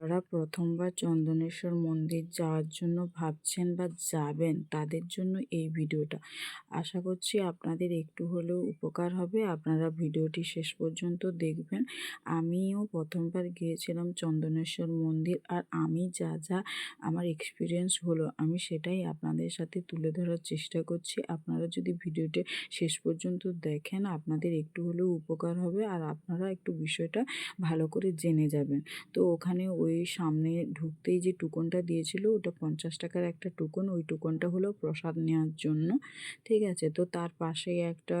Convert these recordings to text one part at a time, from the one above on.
যারা প্রথমবার চন্দনেশ্বর মন্দির যাওয়ার জন্য ভাবছেন বা যাবেন তাদের জন্য এই ভিডিওটা। আশা করছি আপনাদের একটু হলেও উপকার হবে। আপনারা ভিডিওটি শেষ পর্যন্ত দেখবেন। আমিও প্রথমবার গিয়েছিলাম চন্দনেশ্বর মন্দির আর আমি যা যা আমার এক্সপিরিয়েন্স হলো আমি সেটাই আপনাদের সাথে তুলে ধরার চেষ্টা করছি। আপনারা যদি ভিডিওটি শেষ পর্যন্ত দেখেন আপনাদের একটু হলেও উপকার হবে আর আপনারা একটু বিষয়টা ভালো করে জেনে যাবেন। তো ওখানে ওই সামনে ঢুকতেই যে টুকনটা দিয়েছিল ওটা পঞ্চাশ টাকার একটা টুকন ওই টুকনটা হলো প্রসাদ নেওয়ার জন্য। ঠিক আছে? তো তার পাশেই একটা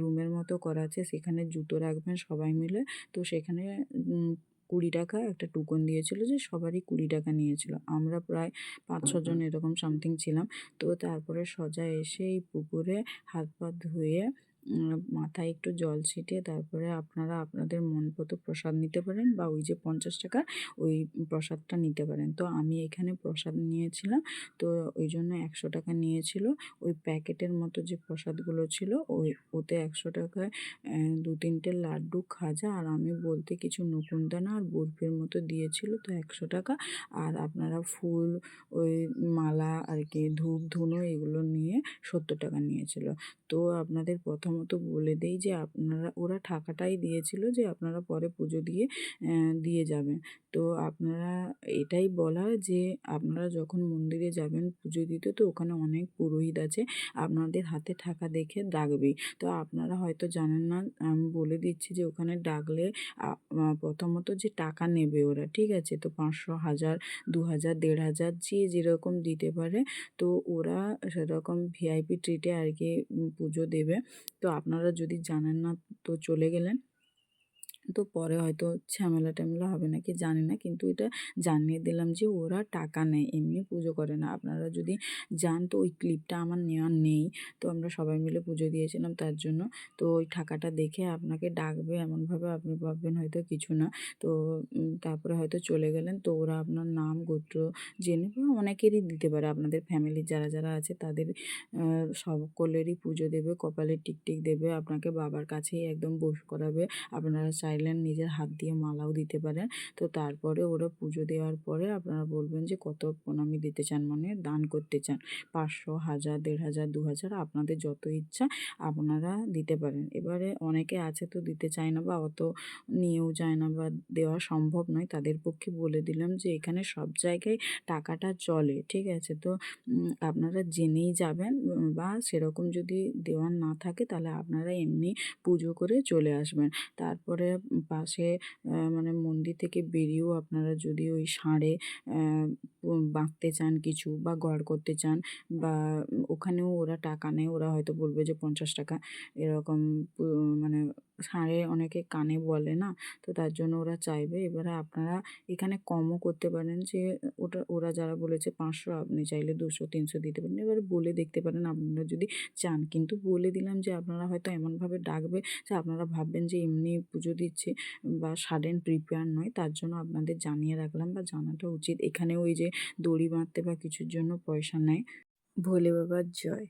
রুমের মতো করা আছে সেখানে জুতো রাখবেন সবাই মিলে। তো সেখানে কুড়ি টাকা একটা টুকন দিয়েছিল যে সবারই কুড়ি টাকা নিয়েছিল। আমরা প্রায় পাঁচ ছজন এরকম সামথিং ছিলাম। তো তারপরে সজা এসে এই পুকুরে হাত পা ধুয়ে মাথায় একটু জল ছিটিয়ে তারপরে আপনারা আপনাদের মন মতো প্রসাদ নিতে পারেন বা ওই যে পঞ্চাশ টাকা ওই প্রসাদটা নিতে পারেন। তো আমি এখানে প্রসাদ নিয়েছিলাম, তো ওই জন্য একশো টাকা নিয়েছিল। ওই প্যাকেটের মতো যে প্রসাদগুলো ছিল, ওই ওতে একশো টাকায় দু তিনটে লাড্ডু, খাজা আর আমি বলতে কিছু নকুনদানা আর বরফির মতো দিয়েছিল, তো একশো টাকা। আর আপনারা ফুল, ওই মালা আর কি ধূপ, ধুনো এগুলো নিয়ে সত্তর টাকা নিয়েছিল। তো আপনাদের প্রথমত বলে দেই যে আপনারা, ওরা টাকাটাই দিয়েছিল যে আপনারা পরে পুজো দিয়ে দিয়ে যাবেন। তো আপনারা এটাই বলা যে আপনারা যখন মন্দিরে যাবেন পুজো দিতে, তো ওখানে অনেক পুরোহিত আছে, আপনাদের হাতে টাকা দেখে ডাকবেই। তো আপনারা হয়তো জানেন না, আমি বলে দিচ্ছি যে ওখানে ডাকলে প্রথমত যে টাকা নেবে ওরা, ঠিক আছে? তো পাঁচশো হাজার, দু হাজার, দেড় হাজার, যে যেরকম দিতে পারে, তো ওরা সেরকম ভিআইপি ট্রিটে আর কি পুজো দেবে। তো আপনারা যদি জানেন না তো চলে গেলেন। তো পরে হয়তো ঝামেলা ট্যামেলা হবে নাকি জানি না। কিন্তু এটা জানিয়ে দিলাম যে ওরা টাকা নেয়, এমনি পুজো করে না। আপনারা যদি যান তো ওই ক্লিপটা আমার নেওয়ার নেই। তো আমরা সবাই মিলে পুজো দিয়েছিলাম তার জন্য। তো ওই টাকাটা দেখে আপনাকে ডাকবে এমনভাবে আপনি ভাববেন হয়তো কিছু না। তো তারপরে হয়তো চলে গেলেন। তো ওরা আপনার নাম, গোত্র জেনে অনেকেরই দিতে পারে। আপনাদের ফ্যামিলির যারা যারা আছে তাদের সকলেরই পুজো দেবে, কপালে টিকটিক দেবে, আপনাকে বাবার কাছেই একদম বস করাবে। আপনারা চাইলেন নিজের হাত দিয়ে মালাও দিতে পারেন। তো তারপরে ওরা পুজো দেওয়ার পরে আপনারা বলবেন যে, কত প্রণামী দিতে চান? মানে দান করতে চান। পাঁচশো, হাজার, দেড় হাজার, দু হাজার, আপনাদের যত ইচ্ছা আপনারা দিতে পারেন। এবারে অনেকে আছে তো দিতে চায় না বা অত নিয়েও যায় না বা দেওয়া সম্ভব নয়। তাদের পক্ষে বলে দিলাম যে, এখানে সব জায়গায় টাকাটা চলে। ঠিক আছে? তো আপনারা জেনেই যাবেন বা সেরকম যদি দেওয়ার না থাকে তাহলে আপনারা এমনি পুজো করে চলে আসবেন। তারপরে পাশে মানে মন্দির থেকে বেরিয়েও আপনারা যদি ওই ষাঁড়ে বাঁধতে চান কিছু বা গড় করতে চান বা ওখানেও ওরা টাকা নেয়, ওরা হয়তো বলবে যে পঞ্চাশ টাকা, এরকম মানে ষাঁড়ে অনেকে কানে বলে না, তো তার জন্য ওরা চাইবে। এবারে আপনারা এখানে কমও করতে পারেন যে ওটা, ওরা যারা বলেছে পাঁচশো, আপনি চাইলে দুশো, তিনশো দিতে পারেন। এবারে বলে দেখতে পারেন, আপনারা যদি চান। কিন্তু বলে দিলাম যে আপনারা হয়তো এমনভাবে ডাকবে যে আপনারা ভাববেন যে এমনি পুজো দিচ্ছে বা সাডেন প্রিপেয়ার নয়, তার জন্য আপনাদের জানিয়ে রাখলাম বা জানাটা উচিত। এখানে ওই যে দড়ি বাঁধতে বা কিছুর জন্য পয়সা নেয়। ভোলে বাবার জয়।